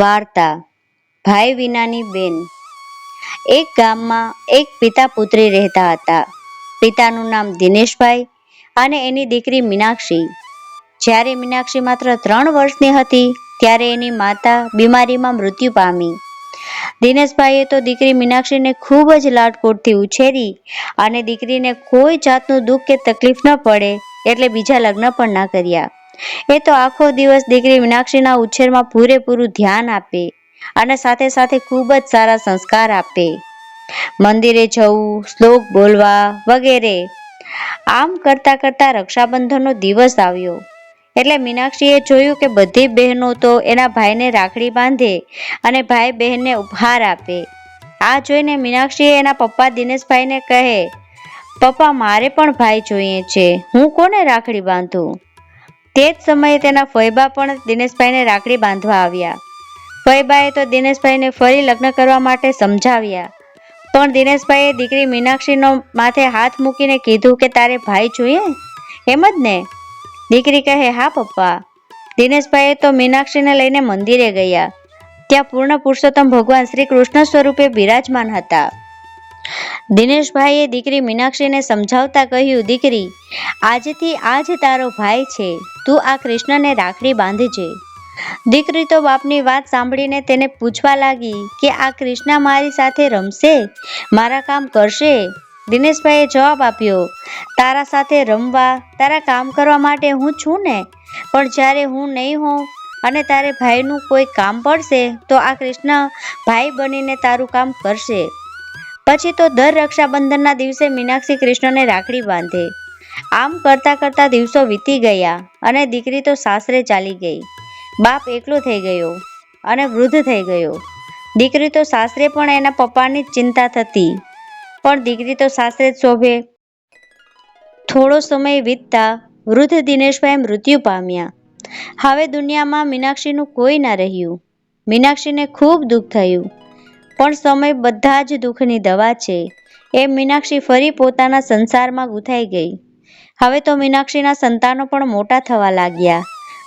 વાર્તા ભાઈ વિનાની બેન. એક ગામમાં એક પિતા પુત્રી રહેતા હતા. પિતાનું નામ દિનેશભાઈ અને એની દીકરી મીનાક્ષી. જ્યારે મીનાક્ષી માત્ર ત્રણ વર્ષની હતી, ત્યારે એની માતા બીમારીમાં મૃત્યુ પામી. દિનેશભાઈએ તો દીકરી મીનાક્ષીને ખૂબ જ લાડકોડથી ઉછેરી અને દીકરીને કોઈ જાતનું દુઃખ કે તકલીફ ન પડે, એટલે બીજા લગ્ન પણ ના કર્યા. એ તો આખો દિવસ દીકરી મીનાક્ષીના ઉછેરમાં પૂરેપૂરું ધ્યાન આપે અને સાથે સાથે ખૂબ જ સારા સંસ્કાર આપે. મંદિરે જવું, શ્લોક બોલવા વગેરે. આમ કરતા કરતા રક્ષાબંધનનો દિવસ આવ્યો. એટલે મીનાક્ષીએ જોયું કે બધી બહેનો તો એના ભાઈને રાખડી બાંધે અને ભાઈ બહેનને ઉપહાર આપે. આ જોઈને મીનાક્ષીએ એના પપ્પા દિનેશભાઈને કહે, પપ્પા, મારે પણ ભાઈ જોઈએ છે. હું કોને રાખડી બાંધું? તે જ સમયે તેના ફોઈબા પણ દિનેશભાઈને રાખડી બાંધવા આવ્યા. ફોઈબાએ તો દિનેશભાઈને ફરી લગ્ન કરવા માટે સમજાવ્યા. પણ દિનેશભાઈએ દીકરી મીનાક્ષીનો માથે હાથ મૂકીને કીધું કે તારે ભાઈ જોઈએ? એમ જ ને? દીકરી કહે, હા, પપ્પા. દિનેશભાઈએ તો મીનાક્ષીને લઈને મંદિરે ગયા. ત્યાં પૂર્ણ પુરુષોત્તમ ભગવાન શ્રી કૃષ્ણ સ્વરૂપે બિરાજમાન હતા. દિનેશભાઈએ દીકરી મીનાક્ષીને સમજાવતા કહ્યું, દીકરી, આજથી આજ તારો ભાઈ છે. તું આ કૃષ્ણને રાખડી બાંધજે. દીકરી તો બાપની વાત સાંભળીને તેને પૂછવા લાગી કે આ કૃષ્ણ મારી સાથે રમશે? મારા કામ કરશે? દિનેશભાઈએ જવાબ આપ્યો, તારા સાથે રમવા, તારા કામ કરવા માટે હું છું ને. પણ જ્યારે હું નહીં હોઉં અને તારે ભાઈનું કોઈ કામ પડશે, તો આ કૃષ્ણ ભાઈ બનીને તારું કામ કરશે. પછી તો દર રક્ષાબંધનના દિવસે મીનાક્ષી કૃષ્ણને રાખડી બાંધે. આમ કરતા કરતા દિવસો વીતી ગયા અને દીકરી તો સાસરે ચાલી ગઈ. બાપ એકલો થઈ ગયો અને વૃદ્ધ થઈ ગયો. દીકરી તો સાસરે પણ એના પપ્પાની જ ચિંતા થતી. પણ દીકરી તો સાસરે જ શોભે. થોડો સમય વીતતા વૃદ્ધ દિનેશભાઈ મૃત્યુ પામ્યા. હવે દુનિયામાં મીનાક્ષીનું કોઈ ના રહ્યું. મીનાક્ષીને ખૂબ દુઃખ થયું. પણ સમય બધા જ દુઃખની દવા છે. એ મીનાક્ષી ફરી પોતાના સંસારમાં ગૂંથાઈ ગઈ. હવે તો મીનાક્ષીના સંતાનો પણ મોટા થવા લાગ્યા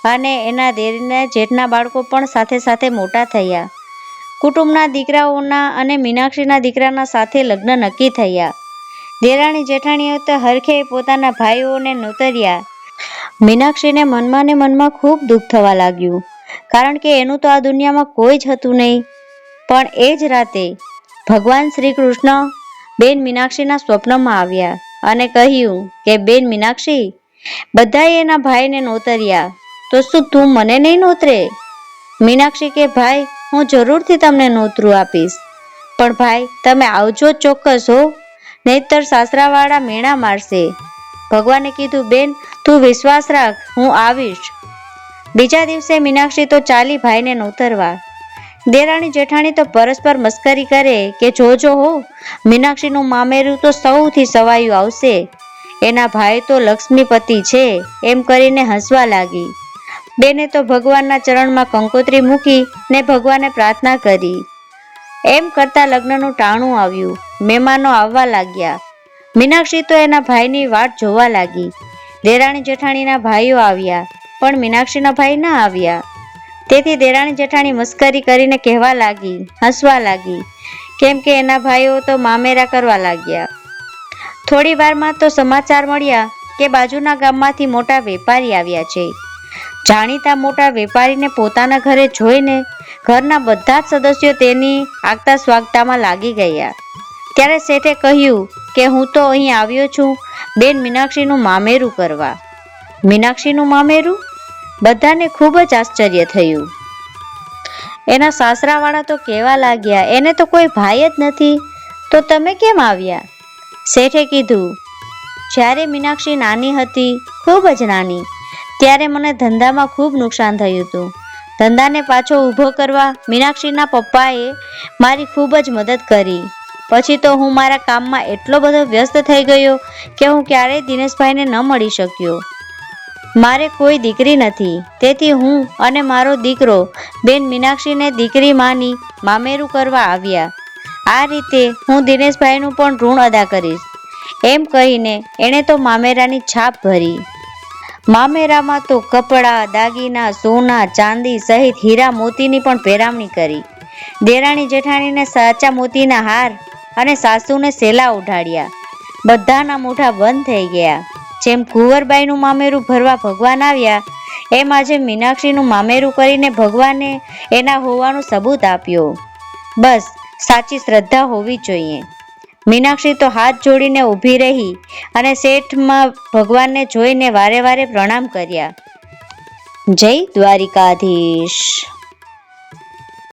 અને એના દેરના જેઠના બાળકો પણ સાથે સાથે મોટા થયા. કુટુંબના દીકરાઓના અને મીનાક્ષીના દીકરાના સાથે લગ્ન નક્કી થયા. દેરાણી જેઠાણીઓ તો હરખે પોતાના ભાઈઓને નોતર્યા. મીનાક્ષીને મનમાં ને મનમાં ખૂબ દુઃખ થવા લાગ્યું. કારણ કે એનું તો આ દુનિયામાં કોઈ જ હતું નહીં. પણ એ જ રાતે ભગવાન શ્રી કૃષ્ણ બેન મીનાક્ષીના સ્વપ્નમાં આવ્યા અને કહ્યું કે, બેન મીનાક્ષી, બધાએ એના ભાઈને નોતર્યા. તો શું તું મને નહીં નોતરે? મીનાક્ષી કે, ભાઈ, હું જરૂરથી તમને નોતરું આપીશ. પણ ભાઈ, તમે આવજો ચોક્કસ હો, નહીતર સાસરાવાળા મેણા મારશે. ભગવાને કીધું, બેન, તું વિશ્વાસ રાખ, હું આવીશ. બીજા દિવસે મીનાક્ષી તો ચાલી ભાઈને નોતરવા દેરાણી જેઠાણી તો પરસ્પર મસ્કરી કરે કે જોજો હો, મીનાક્ષીનું મામેરું તો સૌથી સવાયું આવશે. એના ભાઈ તો લક્ષ્મીપતિ છે, એમ કરીને હસવા લાગી. બેને તો ભગવાનના ચરણમાં કંકોત્રી મૂકી ને ભગવાને પ્રાર્થના કરી. એમ કરતા લગ્નનું ટાણું આવ્યું, મહેમાનો આવવા લાગ્યા. મીનાક્ષી તો એના ભાઈની વાટ જોવા લાગી. દેરાણી જેઠાણીના ભાઈઓ આવ્યા, પણ મીનાક્ષીના ભાઈ ના આવ્યા. તેથી દેરાણી જેઠાણી મસ્કરી કરીને કહેવા લાગી, હસવા લાગી. કેમ કે એના ભાઈઓ તો મામેરા કરવા લાગ્યા. થોડી વારમાં તો સમાચાર મળ્યા કે બાજુના ગામમાંથી મોટા વેપારી આવ્યા છે. જાણીતા મોટા વેપારીને પોતાના ઘરે જોઈને ઘરના બધા જ સદસ્યો તેની આગતા સ્વાગતામાં લાગી ગયા. ત્યારે શેઠે કહ્યું કે હું તો અહીં આવ્યો છું બેન મીનાક્ષીનું મામેરું કરવા. મીનાક્ષીનું મામેરું? બધાને ખૂબ જ આશ્ચર્ય થયું. એના સાસરાવાળા તો કહેવા લાગ્યા, એને તો કોઈ ભાઈ જ નથી, તો તમે કેમ આવ્યા? શેઠે કીધું, જ્યારે મીનાક્ષી નાની હતી, ખૂબ જ નાની, ત્યારે મને ધંધામાં ખૂબ નુકસાન થયું હતું. ધંધાને પાછો ઊભો કરવા મીનાક્ષીના પપ્પાએ મારી ખૂબ જ મદદ કરી. પછી તો હું મારા કામમાં એટલો બધો વ્યસ્ત થઈ ગયો કે હું ક્યારેય દિનેશભાઈને ન મળી શક્યો. મારે કોઈ દીકરી નથી. તેથી હું અને મારો દીકરો બેન મીનાક્ષીને દીકરી માની મામેરું કરવા આવ્યા. આ રીતે હું દિનેશભાઈનું પણ ઋણ અદા કરીશ. એમ કહીને એણે તો મામેરાની છાપ ભરી. મામેરામાં તો કપડાં, દાગીના, સોના, ચાંદી સહિત હીરા મોતીની પણ પહેરામણી કરી. દેરાણી જેઠાણીને સાચા મોતીના હાર અને સાસુને સેલા ઉઢાડ્યા. બધાના મોઢા બંધ થઈ ગયા. જેમ કુંવરબાઈનું મામેરું ભરવા ભગવાન આવ્યા, એમ આજે મીનાક્ષીનું મામેરું કરીને ભગવાને એના હોવાનું સબૂત આપ્યું. બસ, સાચી શ્રદ્ધા હોવી જોઈએ. મીનાક્ષી તો હાથ જોડીને ઊભી રહી અને શેઠમાં ભગવાનને જોઈને વારે વારે પ્રણામ કર્યા. જય દ્વારિકાધીશ.